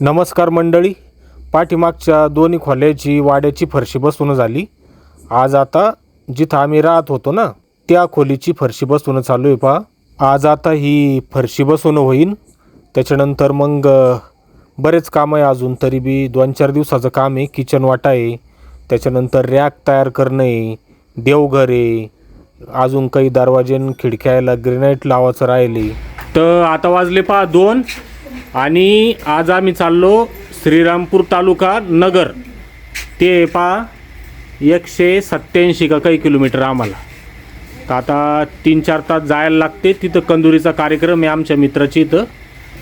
नमस्कार मंडळी. पाठीमागच्या दोन्ही खोल्याची वाड्याची फरशी बसून झाली. आज आता जिथं आम्ही राहत होतो ना त्या खोलीची फरशी बसवणं चालू आहे पहा. आज आता ही फरशी बसवणं होईन. त्याच्यानंतर मग बरेच काम आहे अजून तरी बी दोन चार दिवसाचं काम आहे. किचन वाटा आहे. त्याच्यानंतर रॅक तयार करणं आहे. देवघर आहे. अजून काही दरवाजे खिडक्याला ग्रेनाईट लावायचं राहिले तर आता वाजले पहा दोन. आणि आज आम्ही चाललो श्रीरामपूर तालुका नगर. ते पहा एकशे सत्याऐंशी का काही किलोमीटर आम्हाला. तर आता तीन चार तास जायला लागते. तिथं कंदुरीचा कार्यक्रम आहे आमच्या मित्राची इथं.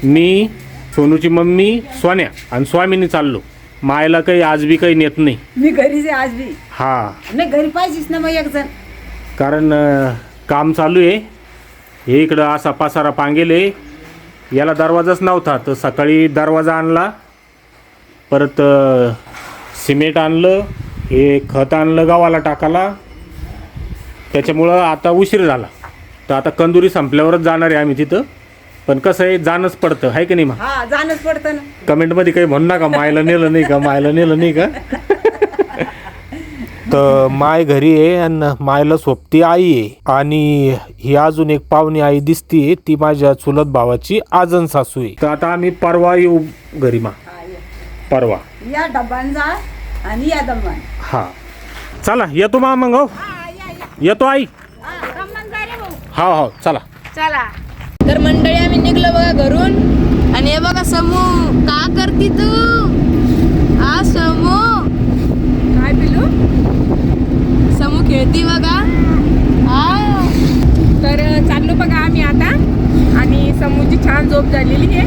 मी सोनूची मम्मी सोन्या आणि स्वामीनी चाललो. मायला काही आज बी काही नेत नाही. मी घरीच आहे आज बी. हा. नाही घरी पाहिजेच ना मग एक जण कारण अं, काम चालू आहे. हे इकडं असा पसारा पांगेल आहे. याला दरवाजाच नव्हता. तर सकाळी दरवाजा आणला. परत सिमेंट आणलं. हे खत आणलं गावाला टाकाला त्याच्यामुळं आता उशीर झाला. तर आता कंदुरी संपल्यावरच जाणार आहे आम्ही तिथं. पण कसं आहे जाणंच पडतं. आहे की नाही मग हा जाणंच पडतं ना. कमेंटमध्ये काही म्हणू नका. मायला नेलं नाही का? मायला नेलं नाही का? तर माय घरी आहे आणि मायला सोबती आई आहे आणि ही अजून एक पाहुणी आई दिसतीये ती माझ्या चुलत भावाची आजन सासू आहे. तर आता आम्ही परवा येऊ घरी मा. हा, या. परवा. या डब्बान जा आणि या दम्बान हा. चला येतो मा मग हो. येतो आई. हा हो चला. चला. तर मंडळी आम्ही निघलो बघा घरून. आणि हे बघा समू का करती तू हा समू काय पिलू खेळती बघा. हा तर चाललो बघा आम्ही आता. आणि समूची छान झोप झालेली आहे.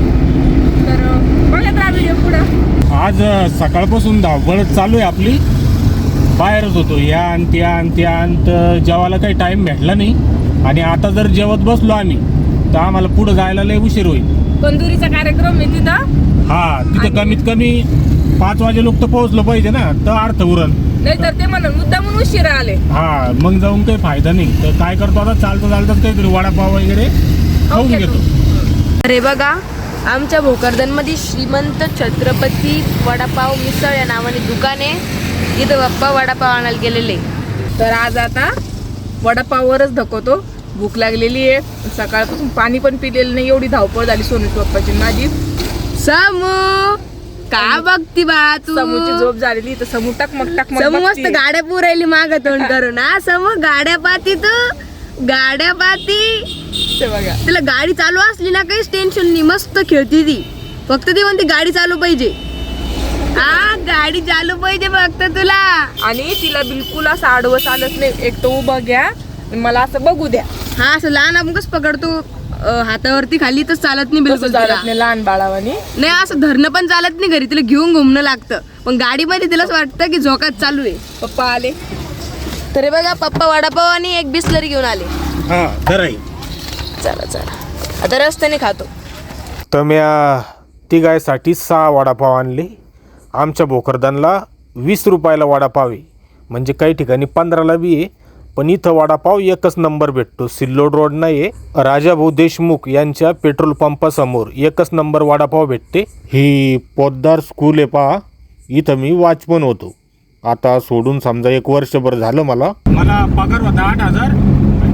तर बघत राहा व्हिडिओ पुढं. आज सकाळपासून धावपळ चालू आहे आपली. बाहेरच होतो. या आणि त्या आणि त्या आणि तर जेवायला काही टाईम भेटला नाही. आणि आता जर जेवत बसलो आम्ही तर आम्हाला पुढं जायला लय उशीर होईल. कंदुरीचा कार्यक्रम आहे तिथं. हा तिथं कमीत कमी पाच वाजे लोक तर पोहोचलो पाहिजे ना. तर अर्थ उरण नाही तर ते म्हणून मुद्दामून उशिरा आले. हा मग जाऊन काही फायदा नाही. तर काय करतो आता? चालतं चालतं काहीतरी वडापाव वगैरे खाऊन ओके. घेतो. अरे बघा आमच्या भोकरदनमध्ये श्रीमंत छत्रपती वडापाव मिसळ या नावाने दुकान आहे. इथं बाप्पा वडापाव आणायला गेलेले. तर आज आता वडापाववरच धकवतो भूक लागलेली आहे. सकाळपासून पाणी पण पिलेलं नाही. एवढी धावपळ झाली सोनू पप्पाची आणि माझी. समू! का बघती बा तू? समूची झोप झालेली तर समू टकमक टकमक समू मस्त. गाड्या पुरायली माग तोंड करून. हा समू गाड्या पाती तू. गाड्या पाती. ते बघा. तिला गाडी चालू असली ना काहीच टेन्शन नाही. मस्त खेळती ती. फक्त ती म्हणते गाडी चालू पाहिजे. हा गाडी चालू पाहिजे फक्त तुला. आणि तिला बिलकुल असं आडवं चालत नाही. एक तर उभं घ्या मला असं बघू द्या. हा असं लहान आपण कसं पकडतो? अं, हातावरती खाली तर चालत नाही तसं बिलकुल तिला. चालत नाही लहान बाळावानी. नाही असं धरणं पण चालत नाही घरी तिला घेऊन घुमणं लागतं. पण गाडीमध्ये तिलाच वाटतं की झोकात चालू आहे. पप्पा आले. तरी बघा पप्पा वडापाव आणि एक बिस्लरी घेऊन आले. हा धराई चला चला. आता रस्त्याने खातो. तर म्या तिघायसाठी सहा वडापाव आणले. आमच्या भोकरदानला वीस रुपयाला वडापाव आहे. म्हणजे काही ठिकाणी पंधराला बी आहे. पण इथं वडापाव एकच नंबर भेटतो. सिल्लोड रोड नाही आहे राजाभाऊ देशमुख यांच्या पेट्रोल पंपासमोर एकच नंबर वडापाव भेटते. ही पोद्दार स्कूल आहे पहा. इथं मी वॉचमन होतो. आता सोडून समजा एक वर्षभर झालं मला. मला पगार होता आठ हजार.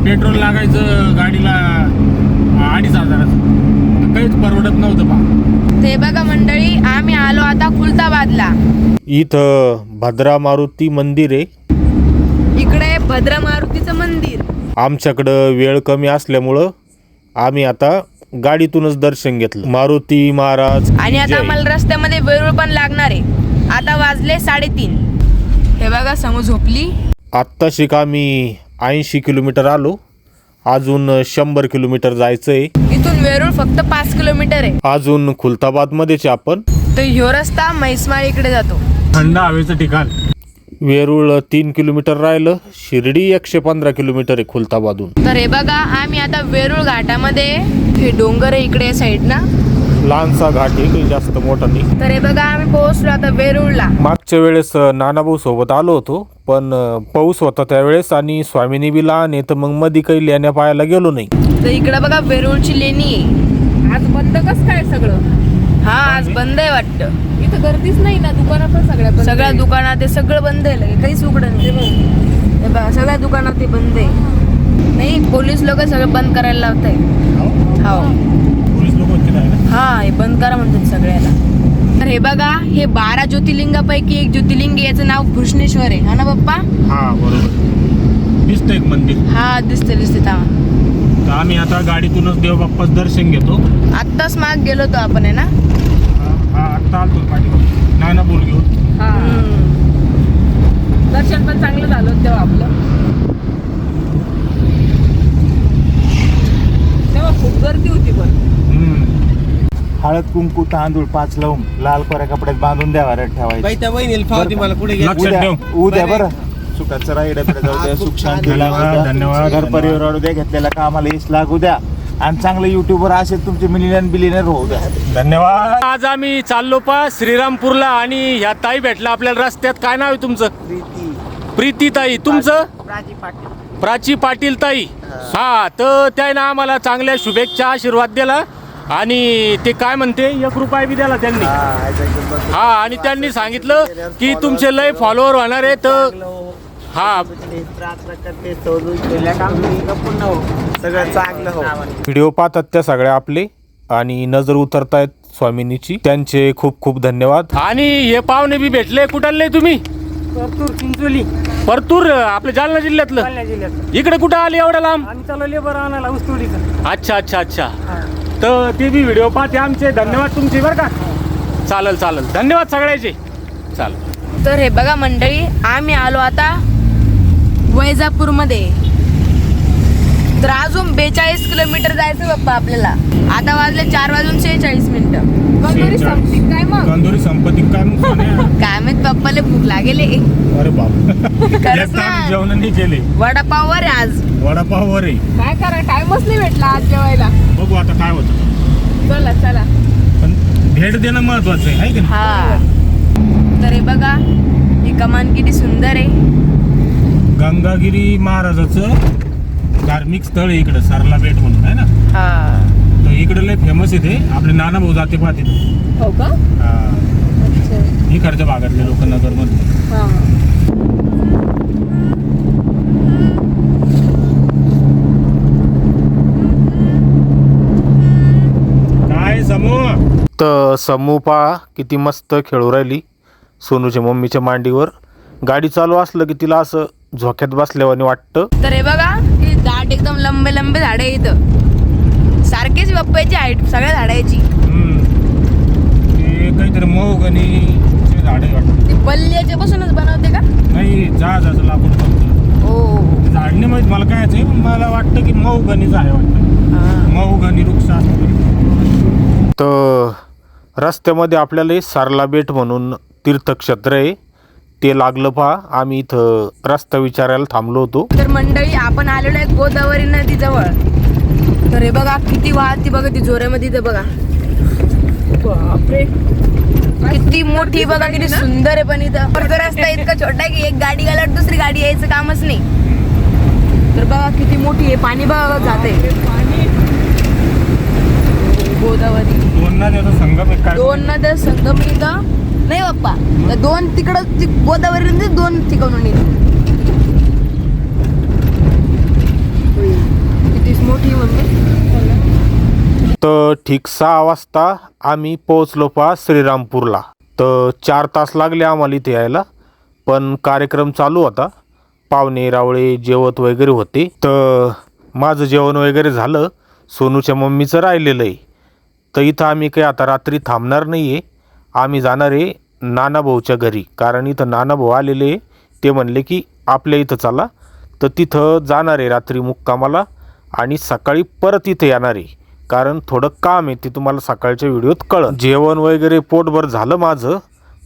पेट्रोल लागायचं गाडीला अडीच हजाराचं. काहीच परवडत नव्हतं पहा. ते बघा मंडळी आम्ही आलो आता खुलताबादला. इथं भद्रा मारुती मंदिर आहे. इकडे भद्रा मारुतीचं मंदिर. आमच्याकडं वेळ कमी असल्यामुळं आम्ही आता गाडीतूनच दर्शन घेतलं. मारुती महाराज आणि आता जय. आम्हाला रस्त्यामध्ये वेरूळ पण लागणार आहे. आता वाजले साडेतीन. हे बघा समोर झोपली. आत्ताशिक आम्ही ऐंशी किलोमीटर आलो. अजून शंभर किलोमीटर जायचं आहे इथून वेरूळ फक्त पाच किलोमीटर आहे. अजून खुलताबादमध्येच आहे आपण. तर ह्यो रस्ता म्हैसमाळ इकडे जातो. थंड हवेचं ठिकाण. वेरूळ तीन किलोमीटर राहिलं शिर्डी एकशे पंधरा किलोमीटर आहे खुलताबादून. तर हे बघा आम्ही आता वेरूळ घाटामध्ये हे डोंगर आहे इकडे साईड ना. लहानसा घाट आहे काही जास्त मोठा नाही. तर हे बघा आम्ही पोहोचलो आता वेरूळला. मागच्या वेळेस नानाभाऊ सोबत आलो होतो पण पाऊस होता त्यावेळेस आणि स्वामिनी बी लहान आहे तर मग मध्ये काही लेण्या पाहायला गेलो नाही. तर इकडे बघा वेरूळची लेणी आहे. आज बंद कसं काय सगळं? हा आज बंद आहे. वाटतं. इथं गर्दीच नाही ना दुकानं पण सगळ्या बंद सगळ्या. दुकानात ते सगळं बंद आहे लगे काहीच उघडं नाही. हे बघा सगळ्या दुकानात ते बंद आहे. नाही पोलीस लोक सगळं बंद करायला लावत आहे हो. पोलीस लोक होते ना? हा हे बंद करा म्हणतात सगळ्याला. तर हे बघा हे बारा ज्योतिर्लिंगापैकी एक ज्योतिर्लिंग आहे याचं नाव कृष्णेश्वर आहे. हा ना पप्पा? हा बरोबर. दिसतं एक मंदिर. हा दिसते दिसते थांबा. तर आम्ही आता गाडीतूनच देवबाप्पाच दर्शन घेतो. आत्ताच माग गेलो होतो आपण आहे ना? हा, आत्ता आलतो पाठीवर ना ना बोल घेऊन. हा. दर्शन पण चांगलं झालं होतं तेव्हा आपलं. तेव्हा खूप गर्दी होती पण. हम्म. हळद कुंकू तांदूळ पाच लावून लाल कोऱ्या कपड्यात बांधून द्या घरात ठेवायचं. बाई त्या वहिनीला फावती मला कुठे गेली? लक्षात उद्या ठेव उद्या बरं. सुखाचं राहिलं तर जाऊ द्या सुख शांती धन्यवाद, लागू द्या. धन्यवाद, घर. परिवार द्या घेतलेल्या कामाला यश लागू द्या. आणि चांगलं युट्यूबर असेल तुमचे मिलियन बिलियनर होऊ द्या. धन्यवाद. आज आम्ही चाललो पा श्रीरामपूरला आणि ह्या ताई भेटला आपल्याला रस्त्यात. काय नाव आहे तुमचं? प्रीती. ताई. तुमचं? प्राची पाटील. ताई. हा. तर त्याने आम्हाला चांगल्या शुभेच्छा आशीर्वाद दिला. आणि ते काय म्हणते? एक रुपया बी दिला त्यांनी. हा आणि त्यांनी सांगितलं की तुमचे लय फॉलोअर होणार आहे तर हा. सगळं चांगलं हो व्हिडिओ पाहतात त्या सगळ्या आपले आणि नजर उतरतायत स्वामिनीची. त्यांचे खूप खूप धन्यवाद. आणि हे पाहुणे बी भेटले. कुठाले तुम्ही? परतूर चिंचोली. परतूर आपल्या जालना जिल्ह्यातलं? जालना जिल्ह्यात इकडे कुठं आले एवढं लांब? आम्ही चालू लेबर आणायला ऊसतोडीचं अच्छा अच्छा अच्छा. तर ते बी व्हिडिओ पाहते आमचे. धन्यवाद तुमचे बरं का? चालेल चालेल. धन्यवाद सगळ्याचे. चालेल. तर हे बघा मंडळी आम्ही आलो आता वैजापूरमध्ये. तर अजून बेचाळीस किलोमीटर जायचं बाप्पा आपल्याला. आता वाजले चार वाजून शेहेचाळीस मिनिटं. कंदोरी संपली. काय मग? कंदोरी संपत्ती काय आहे? काय माहीत पप्पाला भूक लागेले. अरे बाप. खरंच ना. जेवण नाही केले. वडापाववर आहे आज. वडापाववर आहे. काय करा टाइमच नाही भेटला आज जेवायला. बघू आता काय होतं. चला चला. पण भेट देणं महत्वाचं आहे है की नाही? हा. तर हे बघा ही कमान किती सुंदर आहे. गंगागिरी महाराजाचं धार्मिक स्थळ आहे इकडं सरला बेट म्हणून आहे ना? हा. तर इकडे लय फेमस आहे ते. आपले नाना भाऊ जाते पाहते. हो का? इकडच्या भागातले लोक नगरमध्ये. हा. काय समूह तर समूह पहा किती मस्त खेळू राहिली. सोनूच्या मम्मीच्या मांडीवर. गाडी चालू असलं की तिला असं झोक्यात बसल्यावानी वाटतं. तर हे बघा ही दाट एकदम लंबे लंबे झाडे आहे इथं. सारखेच बाप्पाची हाईट सगळ्या. ते काहीतरी मऊगणीचे झाड आहे वाटतं. ती बल्ल्याच्या पासूनच बनवते का? नाही जहाजाचं लाकूड हो. झाड नाही माहीत मला काय आहे मला वाटतं की मऊगणीचं आहे वाटतं. मऊगणी वृक्ष तर. रस्त्यामध्ये आपल्याला सारला बेट म्हणून तीर्थक्षेत्र आहे. ते लागलं पहा. आम्ही इथं रस्ता विचारायला थांबलो होतो. तर मंडळी आपण आलेलो आहे गोदावरी नदी जवळ तर हे बघा किती वाहती बघा ती जोऱ्यामध्ये इथं बघा. बापरे. किती मोठी बघा किती सुंदर आहे पण इथं. फक्त रस्ता इतका छोटा आहे की एक गाडी गेल्यावर दुसरी गाडी यायचं कामच नाही. तर बघा किती मोठी आहे. पाणी बघा जाते गोदावरी. दोन ना त्याचा संगम आहे. काय दोन नद्या संगम इथं. नाही बाप्पा. तर दोन तिकडं ती गोदावरी दोन ठिकाणून किती मोठी तर ठीक सहा वाजता आम्ही पोहोचलो पहा श्रीरामपूरला. तर चार तास लागले आम्हाला इथे यायला पण कार्यक्रम चालू होता. पाहुणे रावळे जेवत वगैरे होते. तर माझं जेवण वगैरे झालं सोनूच्या मम्मीचं राहिलेलं आहे. तर इथं आम्ही काही आता रात्री थांबणार नाही आहे आम्ही जाणार आहे नानाभाऊच्या घरी. कारण इथं नानाभाऊ आलेले ते म्हणले की आपल्या इथं चला. तर तिथं जाणार आहे रात्री मुक्कामाला आणि सकाळी परत इथं येणार आहे. कारण थोडं काम आहे ते तुम्हाला सकाळच्या व्हिडिओत कळलं. जेवण वगैरे पोटभर झालं माझं.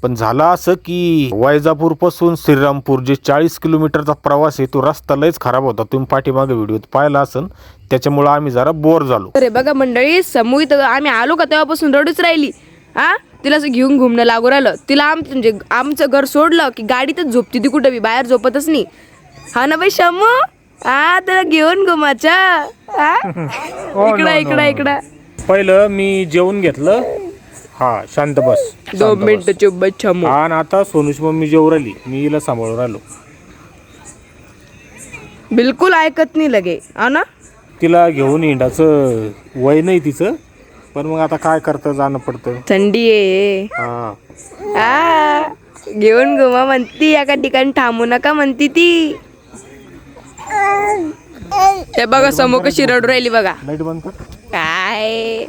पण झालं असं की वैजापूरपासून श्रीरामपूर जे चाळीस किलोमीटरचा प्रवास आहे तो रस्ता लयच खराब होता. तुम्ही पाठीमागे व्हिडिओत पाहिला असन. त्याच्यामुळं आम्ही जरा बोर झालो. अरे बघा मंडळी समूह आम्ही आलो का तेव्हापासून रडूच राहिली? हा तिला असं घेऊन घुमणं लागू राहिलं. तिला आम म्हणजे आमचं घर सोडलं की गाडीतच झोपती ती कुठं बी बाहेर झोपतच नाही. हा ना बाई शमू हा त्याला घेऊन घुमाचा हा? इकडं इकडं इकडं. पहिलं मी जेवण घेतलं. हा शांत बस दोन. मिनिटं चुप बस छमू आणि आता सोनूची मम्मी जेवू राहिली. मी हिला सांभाळून राहिलो. बिलकुल ऐकत नाही लगे. हा ना? तिला घेऊन हिंडाचं वय नाही तिचं. पण मग आता काय करतं? जाणं पडतं. थंडी आहे. हा. आ, घेऊन घुमा म्हणती एका ठिकाणी थांबू नका म्हणती ती. हे बघा समोर कशी रडू राहिली बघा. लाइट बंद कर. काय?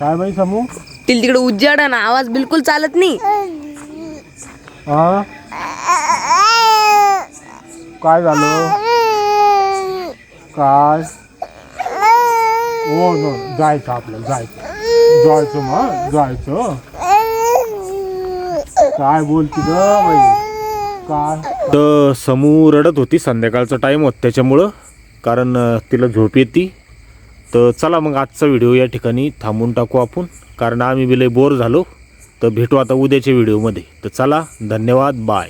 काय बाई समू? तिला तिकडे उज्जाड ना आवाज बिलकुल चालत नाही. हा काय झालं? काय? हो नो जायचं आपलं जायचं. जायचं मग जायचं. काय बोलती ग बाई? काय? तर समूह रडत होती संध्याकाळचा टाईम होत त्याच्यामुळं कारण तिला झोप येते. तर चला मग आजचा व्हिडिओ या ठिकाणी थांबून टाकू आपण. कारण आम्ही बिले बोर झालो. तर भेटू आता उद्याच्या व्हिडिओमध्ये तर चला धन्यवाद बाय